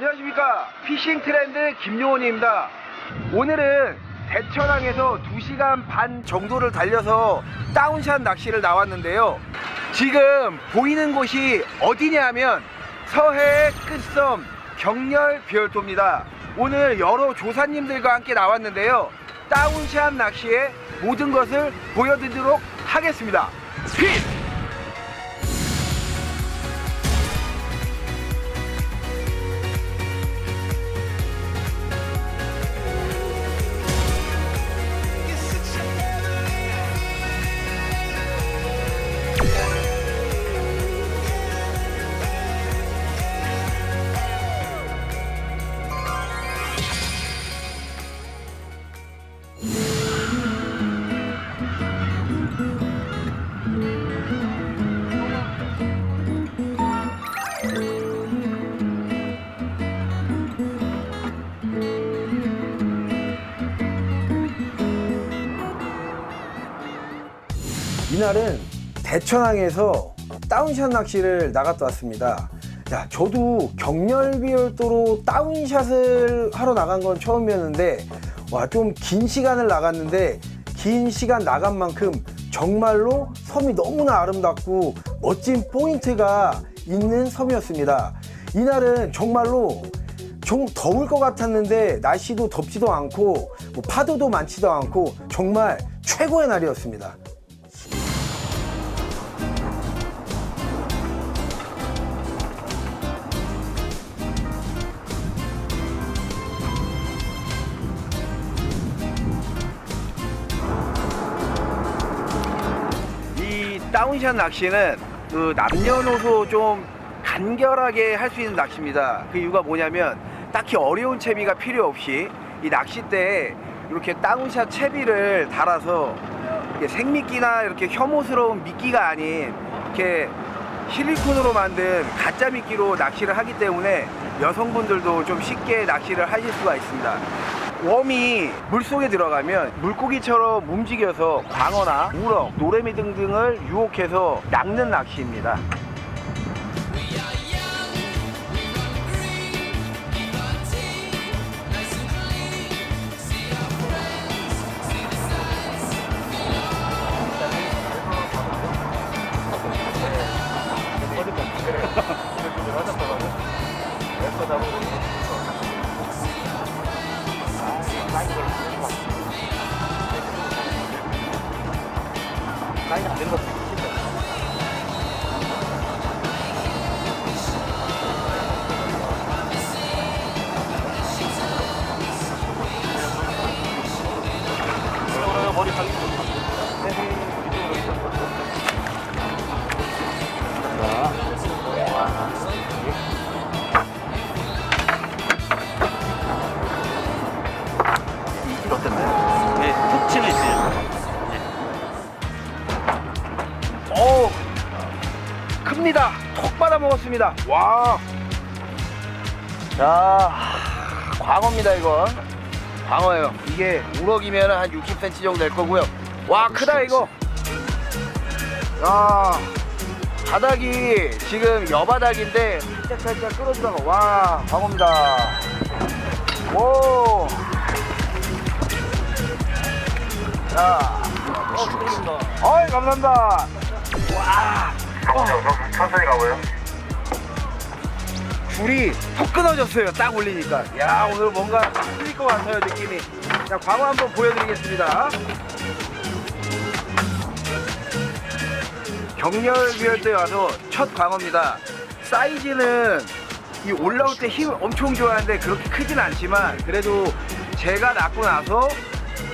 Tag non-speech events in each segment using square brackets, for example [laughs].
안녕하십니까. 피싱 트렌드 김용원입니다. 오늘은 대천항에서 2시간 반 정도를 달려서 다운샷 낚시를 나왔는데요. 지금 보이는 곳이 어디냐면 서해 끝섬 경렬 비열도입니다. 오늘 여러 조사님들과 함께 나왔는데요. 다운샷 낚시의 모든 것을 보여드리도록 하겠습니다. 핏! 이날은 대천항에서 다운샷 낚시를 나갔다 왔습니다. 야, 저도 경렬비열도로 다운샷을 하러 나간 건 처음이었는데, 와, 좀 긴 시간을 나갔는데, 긴 시간 나간 만큼 정말로 섬이 너무나 아름답고 멋진 포인트가 있는 섬이었습니다. 이날은 정말로 좀 더울 것 같았는데 날씨도 덥지도 않고 뭐 파도도 많지도 않고 정말 최고의 날이었습니다. 다운샷 낚시는 그 남녀노소 좀 간결하게 할 수 있는 낚시입니다. 그 이유가 뭐냐면 딱히 어려운 채비가 필요 없이 이 낚싯대에 이렇게 다운샷 채비를 달아서 생미끼나 이렇게 혐오스러운 미끼가 아닌 이렇게 실리콘으로 만든 가짜 미끼로 낚시를 하기 때문에 여성분들도 좀 쉽게 낚시를 하실 수가 있습니다. 웜이 물속에 들어가면 물고기처럼 움직여서 광어나 우럭, 노래미 등등을 유혹해서 낚는 낚시입니다. [laughs] 어땠 큽니다. 톡 받아 먹었습니다. 와. 자, 광어입니다, 이건. 광어예요. 이게 우럭이면 한 60cm 정도 될 거고요. 와, 크다, 이거. 야, 바닥이 지금 여바닥인데 살짝살짝 끌어들어가. 와, 광어입니다. 오. 자, 어, 축하드립니다. 어이, 감사합니다. 와. 어. 천천히 가고요. 줄이 턱 끊어졌어요. 딱 올리니까. 야 오늘 뭔가 틀릴 것 같아요 느낌이. 자 광어 한번 보여드리겠습니다. 경렬 비열도에 와서 첫 광어입니다. 사이즈는 이 올라올 때 힘 엄청 좋아하는데 그렇게 크진 않지만 그래도 제가 낳고 나서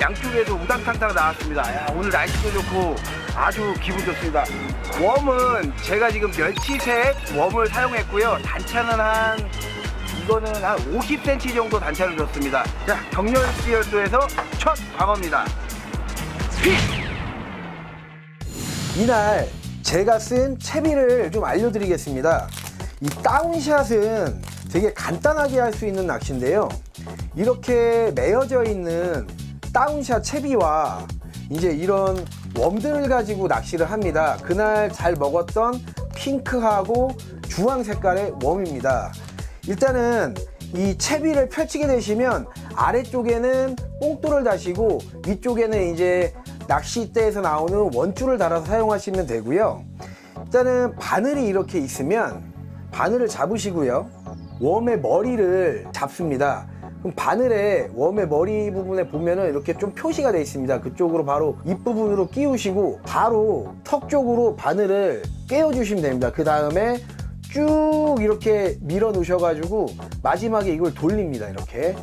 양쪽에도 우당탕탕 나왔습니다. 야, 오늘 날씨도 좋고 아주 기분 좋습니다. 웜은 제가 지금 멸치색 웜을 사용했고요. 단차는 한 이거는 한 50cm 정도 단차를 줬습니다. 자, 경렬비열도에서 첫 광어입니다. 이날 제가 쓴 채비를 좀 알려드리겠습니다. 이 다운샷은 되게 간단하게 할 수 있는 낚시인데요. 이렇게 매여져 있는 다운샷 채비와 이제 이런 웜들을 가지고 낚시를 합니다. 그날 잘 먹었던 핑크하고 주황 색깔의 웜입니다. 일단은 이 채비를 펼치게 되시면 아래쪽에는 뽕돌을 다시고 위쪽에는 이제 낚싯대에서 나오는 원줄을 달아서 사용하시면 되고요. 일단은 바늘이 이렇게 있으면 바늘을 잡으시고요. 웜의 머리를 잡습니다. 그럼 바늘에 웜의 머리 부분에 보면은 이렇게 좀 표시가 되어 있습니다. 그쪽으로 바로 입 부분으로 끼우시고 바로 턱 쪽으로 바늘을 깨워 주시면 됩니다. 그 다음에 쭉 이렇게 밀어 놓으셔가지고 마지막에 이걸 돌립니다. 이렇게.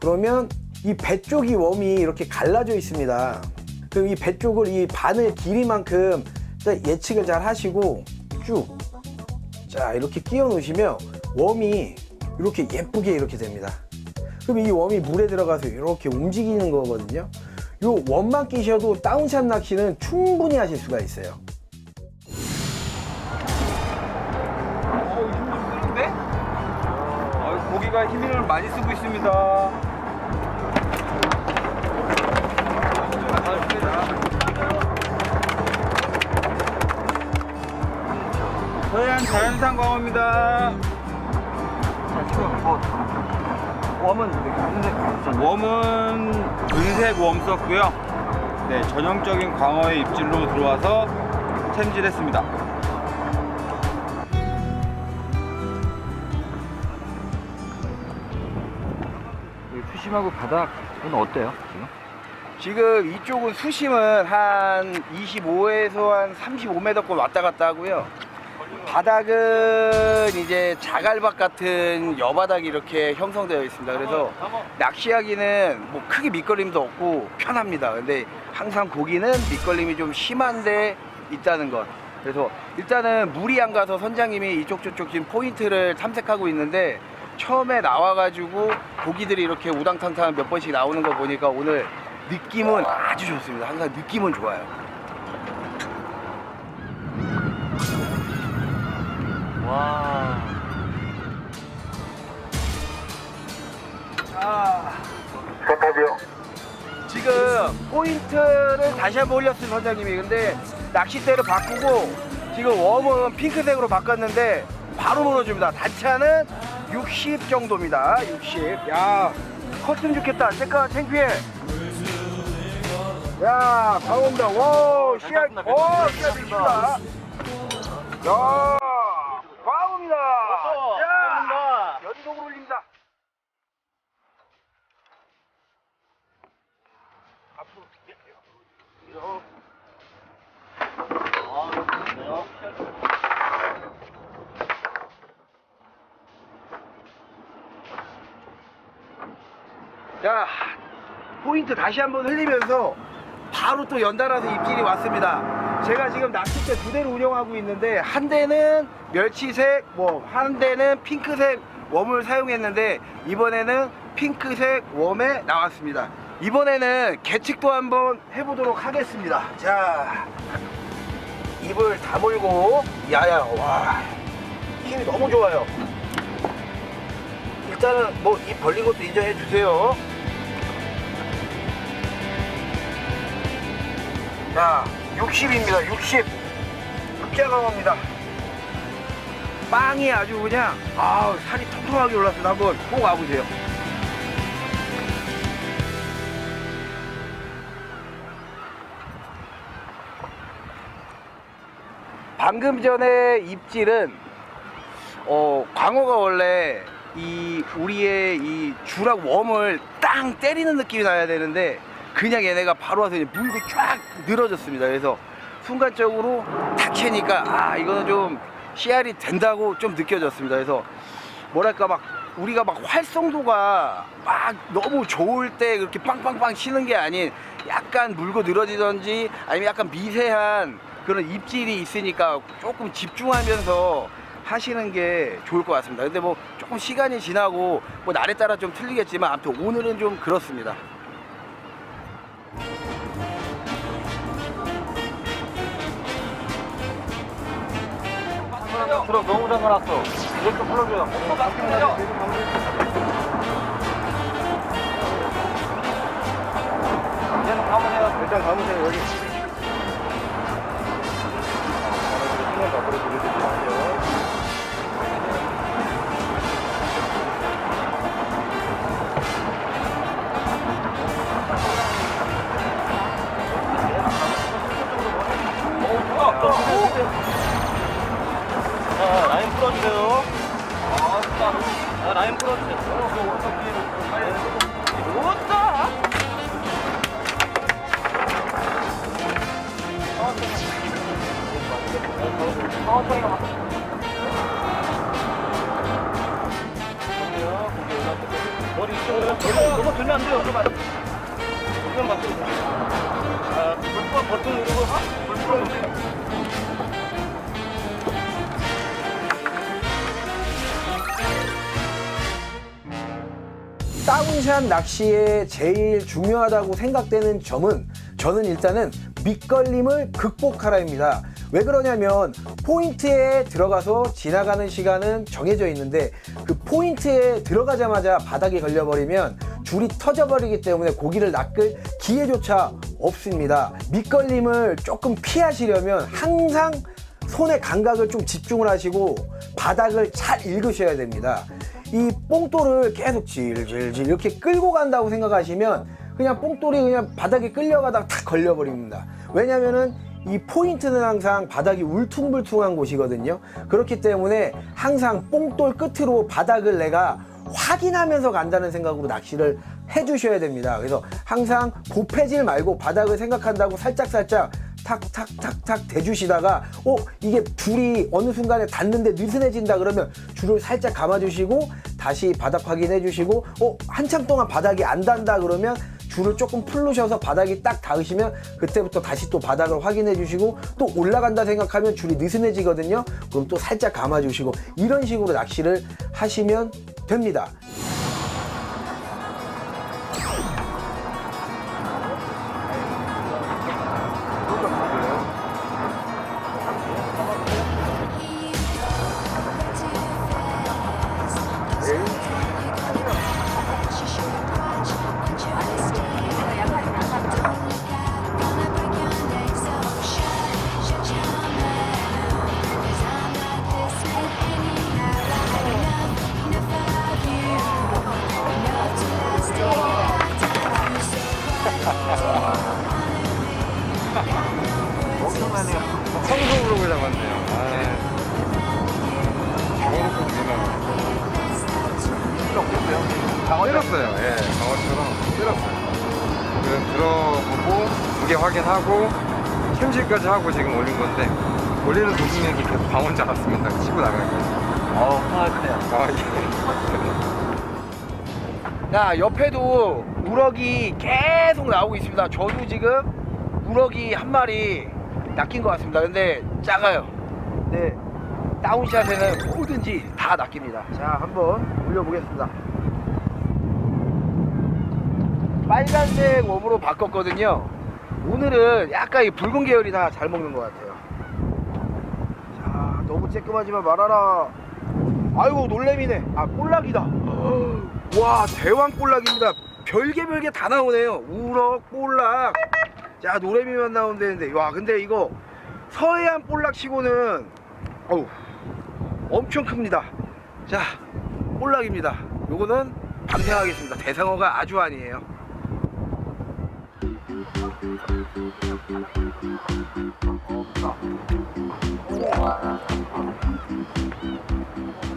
그러면 이 배 쪽이 웜이 이렇게 갈라져 있습니다. 그럼 이 배 쪽을 이 바늘 길이만큼 예측을 잘 하시고 쭉. 자, 이렇게 끼워 놓으시면 웜이 이렇게 예쁘게 이렇게 됩니다. 그럼 이 웜이 물에 들어가서 이렇게 움직이는 거거든요. 요 웜만 끼셔도 다운샷 낚시는 충분히 하실 수가 있어요. 어, 힘좀 쓰는데? 어, 고기가 힘을 많이 쓰고 있습니다. 서해안 자연산 광어입니다. 웜은 웜은 은색 웜 썼고요. 네, 전형적인 광어의 입질로 들어와서 챔질했습니다. 수심하고 바닥은 어때요 지금? 지금 이쪽은 수심은 한 25에서 한 35m권 왔다 갔다 하고요. 바닥은 이제 자갈박 같은 여바닥이 이렇게 형성되어 있습니다. 그래서 낚시하기는 뭐 크게 밑걸림도 없고 편합니다. 근데 항상 고기는 밑걸림이 좀 심한데 있다는 것. 그래서 일단은 물이 안 가서 선장님이 이쪽 저쪽 지금 포인트를 탐색하고 있는데 처음에 나와가지고 고기들이 이렇게 우당탕탕 몇 번씩 나오는 거 보니까 오늘 느낌은 아주 좋습니다. 항상 느낌은 좋아요. 와. 자, 지금 포인트를 다시 한번 올렸어요 선장님이. 근데 낚싯대를 바꾸고 지금 웜은 핑크색으로 바꿨는데 바로 무너집니다. 단차는 60 정도입니다. 60. 야, 컸으면 좋겠다. 잠깐 창피해. 야, 방어입니다. 와, 씨앗, 오, 씨앗 미친다. 야, 광어입니다. 야, 연속으로 올립니다. 자, 포인트 다시 한번 흘리면서 바로 또 연달아서 입질이 왔습니다. 제가 지금 낚싯대 두 대를 운영하고 있는데 한 대는 멸치색, 뭐 한 대는 핑크색 웜을 사용했는데 이번에는 핑크색 웜에 나왔습니다. 이번에는 계측도 한번 해보도록 하겠습니다. 자, 입을 다물고 야야 와 힘이 너무 좋아요. 일단은 뭐 입 벌린 것도 인정해 주세요. 자, 60입니다. 60. 흑자강어입니다. 빵이 아주 그냥 아 살이 통통하게 올랐어요. 한번 꼭 와보세요. 방금 전에 입질은 어 광어가 원래 이 우리의 이 주락 웜을 땅 때리는 느낌이 나야 되는데 그냥 얘네가 바로 와서 물고 쫙 늘어졌습니다. 그래서 순간적으로 탁 채니까 아 이거는 좀 CR이 된다고 좀 느껴졌습니다. 그래서 뭐랄까 막 우리가 막 활성도가 막 너무 좋을 때 그렇게 빵빵빵 치는 게 아닌 약간 물고 늘어지던지 아니면 약간 미세한 그런 입질이 있으니까 조금 집중하면서 하시는 게 좋을 것 같습니다. 근데 뭐 조금 시간이 지나고 뭐 날에 따라 좀 틀리겠지만 아무튼 오늘은 좀 그렇습니다. 들어 너무 잠가놨어. 이렇게 풀어줘요. 이제는 가보세요. 일단 가보세요 여기. 자, 라인 풀어주세요. 낚시에 제일 중요하다고 생각되는 점은 저는 일단은 밑걸림을 극복하라입니다. 왜 그러냐면 포인트에 들어가서 지나가는 시간은 정해져 있는데 그 포인트에 들어가자마자 바닥에 걸려버리면 줄이 터져버리기 때문에 고기를 낚을 기회조차 없습니다. 밑걸림을 조금 피하시려면 항상 손의 감각을 좀 집중을 하시고 바닥을 잘 읽으셔야 됩니다. 이 뽕돌을 계속 질질질 이렇게 끌고 간다고 생각하시면 그냥 뽕돌이 그냥 바닥에 끌려가다가 탁 걸려버립니다. 왜냐면은 이 포인트는 항상 바닥이 울퉁불퉁한 곳이거든요. 그렇기 때문에 항상 뽕돌 끝으로 바닥을 내가 확인하면서 간다는 생각으로 낚시를 해주셔야 됩니다. 그래서 항상 굽해질 말고 바닥을 생각한다고 살짝살짝 탁탁탁탁 대주시다가 어 이게 줄이 어느 순간에 닿는데 느슨해진다 그러면 줄을 살짝 감아주시고 다시 바닥 확인해 주시고 어 한참 동안 바닥이 안 닿는다 그러면 줄을 조금 풀르셔서 바닥이 딱 닿으시면 그때부터 다시 또 바닥을 확인해 주시고 또 올라간다 생각하면 줄이 느슨해지거든요. 그럼 또 살짝 감아 주시고 이런 식으로 낚시를 하시면 됩니다 아, 예. 자 옆에도 우럭이 계속 나오고 있습니다. 저도 지금 우럭이 한 마리 낚인 것 같습니다. 근데 작아요. 네 다운샷에는 뭐든지 다 낚입니다. 자 한번 올려보겠습니다. 빨간색 웜으로 바꿨거든요. 오늘은 약간 이 붉은 계열이 다잘 먹는 것 같아요. 자 너무 쬐끔하지만 말아라 아이고 놀래미네. 아 볼락이다. 와 대왕 볼락입니다. 별개 별개 다 나오네요. 우럭 볼락. 자 노래미만 나온다는데. 와 근데 이거 서해안 볼락 치고는 어우 엄청 큽니다. 자 볼락입니다. 요거는 방생하겠습니다. 대상어가 아주 아니에요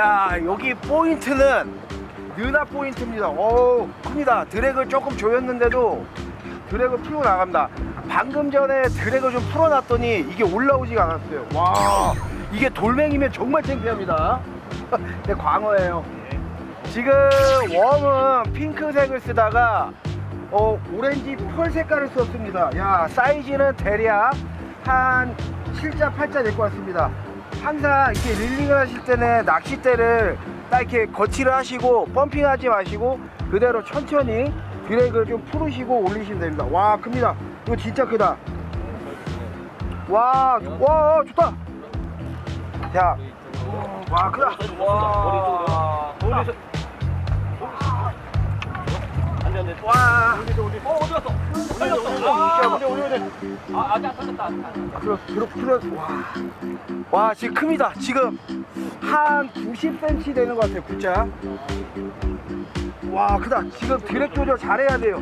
자 여기 포인트는 느나 포인트입니다. 오 큽니다. 드랙을 조금 조였는데도 드랙을 풀고 나갑니다. 방금 전에 드랙을 좀 풀어놨더니 이게 올라오지가 않았어요. 와 이게 돌멩이면 정말 창피합니다. 근데 [laughs] 광어예요. 지금 웜은 핑크색을 쓰다가 어, 오렌지 펄 색깔을 썼습니다. 야 사이즈는 대략 한 7자 8자 될 것 같습니다 항상 이렇게 릴링을 하실 때는 낚싯대를 딱 이렇게 거치를 하시고 펌핑하지 마시고 그대로 천천히 드랙을 좀 풀으시고 올리시면 됩니다 와 큽니다 이거 진짜 크다 와, 와 좋다 자 와 크다 와 머리 쪽. 안 돼, 안 돼. 와 어, 어디 갔어? 아, 근데 올려야 돼. 아, 아직 안 들어 들어 들어 와. 와 지금 큽니다 지금 한 90cm 되는 것 같아요 굿자 와 크다 지금 드랙 조절 잘해야 돼요.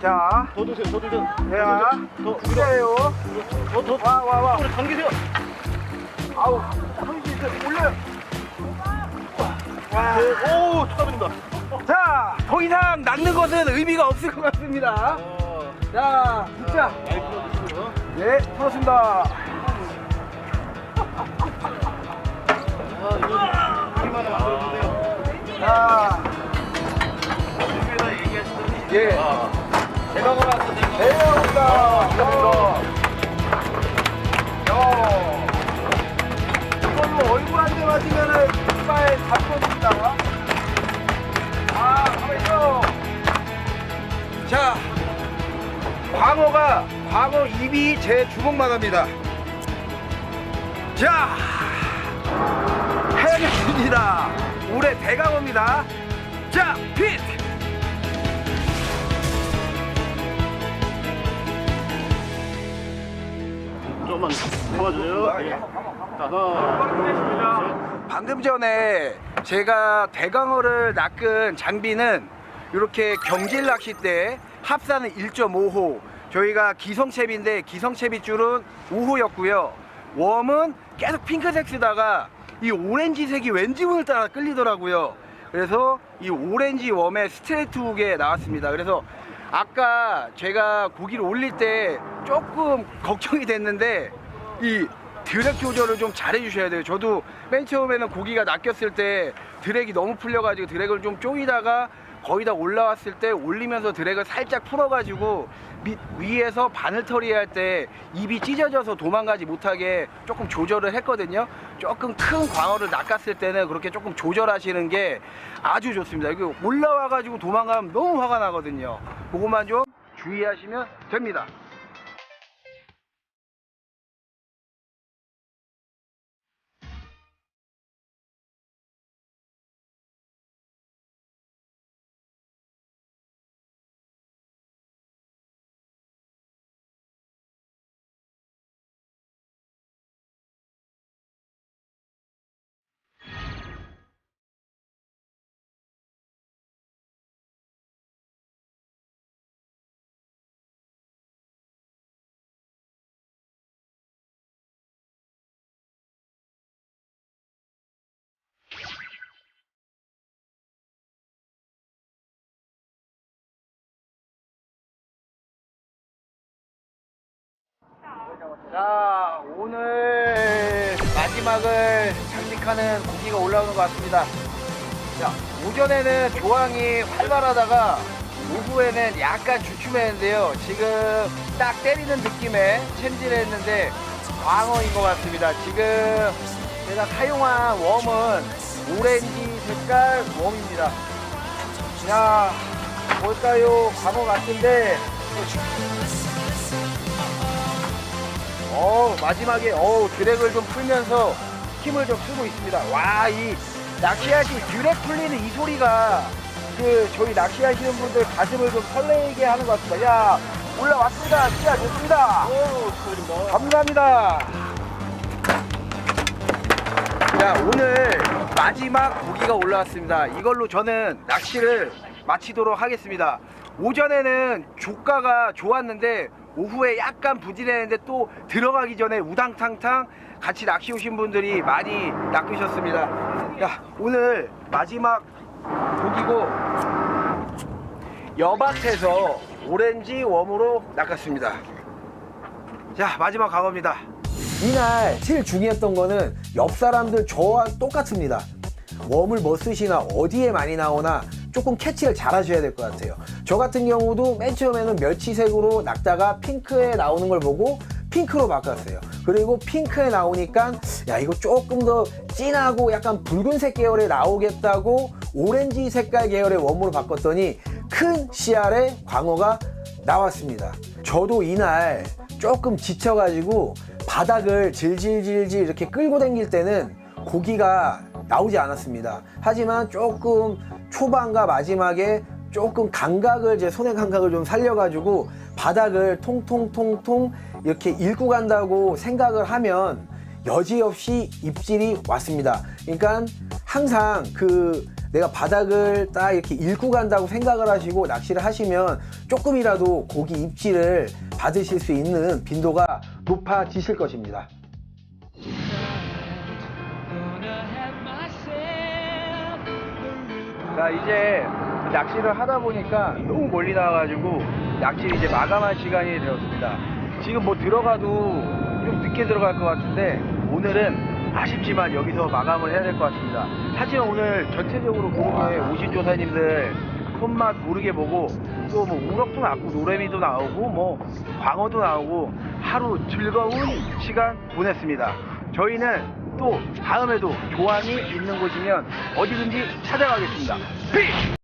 자 더 드세요, 더 드세요. 내가 더, 굿자예요 더, 더. 와 와 와 당기세요. 아우 올려요 와. 네, 오, 축하드립니다. 자, 더 이상 낚는 것은 의미가 없을 것 같습니다. 어, 자, 풀어주시고요. 네, 풀었습니다. 자. 예. 아, 제가 걸어왔어, 제가. 대형다. 야. 이걸로 얼굴 한 대 맞으면은 이빨 잡힙니다. 자, 광어가, 광어 입이 제 주먹만 합니다. 자, 해야겠습니다. 올해 대강어입니다. 자, 핏! 조금만 잡아줘요. 예. 자, 하나, 방금 전에 제가 대강어를 낚은 장비는 이렇게 경질 낚싯대 합산은 1.5호. 저희가 기성채비인데 기성채비 줄은 5호였고요. 웜은 계속 핑크색 쓰다가 이 오렌지색이 왠지 오늘따라 끌리더라고요. 그래서 이 오렌지 웜의 스트레이트 훅에 나왔습니다. 그래서 아까 제가 고기를 올릴 때 조금 걱정이 됐는데 이 드랙 조절을 좀 잘해 주셔야 돼요. 저도 맨 처음에는 고기가 낚였을 때 드랙이 너무 풀려가지고 드랙을 좀 쪼이다가 거의 다 올라왔을 때 올리면서 드랙을 살짝 풀어가지고 밑 위에서 바늘 처리할 때 입이 찢어져서 도망가지 못하게 조금 조절을 했거든요. 조금 큰 광어를 낚았을 때는 그렇게 조금 조절하시는 게 아주 좋습니다. 이거 올라와가지고 도망가면 너무 화가 나거든요. 그것만 좀 주의하시면 됩니다. 자, 오늘 마지막을 장식하는 고기가 올라오는 것 같습니다. 자, 오전에는 조항이 활발하다가 오후에는 약간 주춤했는데요. 지금 딱 때리는 느낌의 챔질을 했는데 광어인 것 같습니다. 지금 제가 사용한 웜은 오렌지 색깔 웜입니다. 자, 뭘까요? 광어 같은데 어 마지막에 어 드랙을 좀 풀면서 힘을 좀 쓰고 있습니다. 와 이 낚시할 때 드랙 풀리는 이 소리가 그 저희 낚시하시는 분들 가슴을 좀 설레게 하는 것 같습니다. 야 올라왔습니다. 진짜 좋습니다. 오. 감사합니다. 자, 오늘 마지막 고기가 올라왔습니다. 이걸로 저는 낚시를 마치도록 하겠습니다. 오전에는 조가가 좋았는데 오후에 약간 부진했는데 또 들어가기 전에 우당탕탕 같이 낚시 오신 분들이 많이 낚으셨습니다. 야, 오늘 마지막 고기고 여밭에서 오렌지 웜으로 낚았습니다. 자, 마지막 강어입니다. 이날 제일 중요했던 거는 옆 사람들 저와 똑같습니다. 웜을 뭐 쓰시나 어디에 많이 나오나 조금 캐치를 잘 하셔야 될 것 같아요. 저 같은 경우도 맨 처음에는 멸치색으로 낚다가 핑크에 나오는 걸 보고 핑크로 바꿨어요. 그리고 핑크에 나오니까 야 이거 조금 더 진하고 약간 붉은색 계열에 나오겠다고 오렌지 색깔 계열의 웜으로 바꿨더니 큰 씨알의 광어가 나왔습니다. 저도 이날 조금 지쳐가지고 바닥을 질질질질 이렇게 끌고 다닐 때는 고기가 나오지 않았습니다. 하지만 조금 초반과 마지막에 조금 감각을 제 손의 감각을 좀 살려가지고 바닥을 통통통통 이렇게 읽고 간다고 생각을 하면 여지없이 입질이 왔습니다. 그러니까 항상 그 내가 바닥을 딱 이렇게 읽고 간다고 생각을 하시고 낚시를 하시면 조금이라도 고기 입질을 받으실 수 있는 빈도가 높아지실 것입니다. 자 이제 낚시를 하다 보니까 너무 멀리 나와가지고 낚시를 이제 마감할 시간이 되었습니다. 지금 뭐 들어가도 좀 늦게 들어갈 것 같은데 오늘은 아쉽지만 여기서 마감을 해야 될 것 같습니다. 하지만 오늘 전체적으로 고흥에 오신 조사님들 손맛 모르게 보고 또 뭐 우럭도 나고 노래미도 나오고 뭐 광어도 나오고 하루 즐거운 시간 보냈습니다. 저희는 또 다음에도 조항이 있는 곳이면 어디든지 찾아가겠습니다. 피!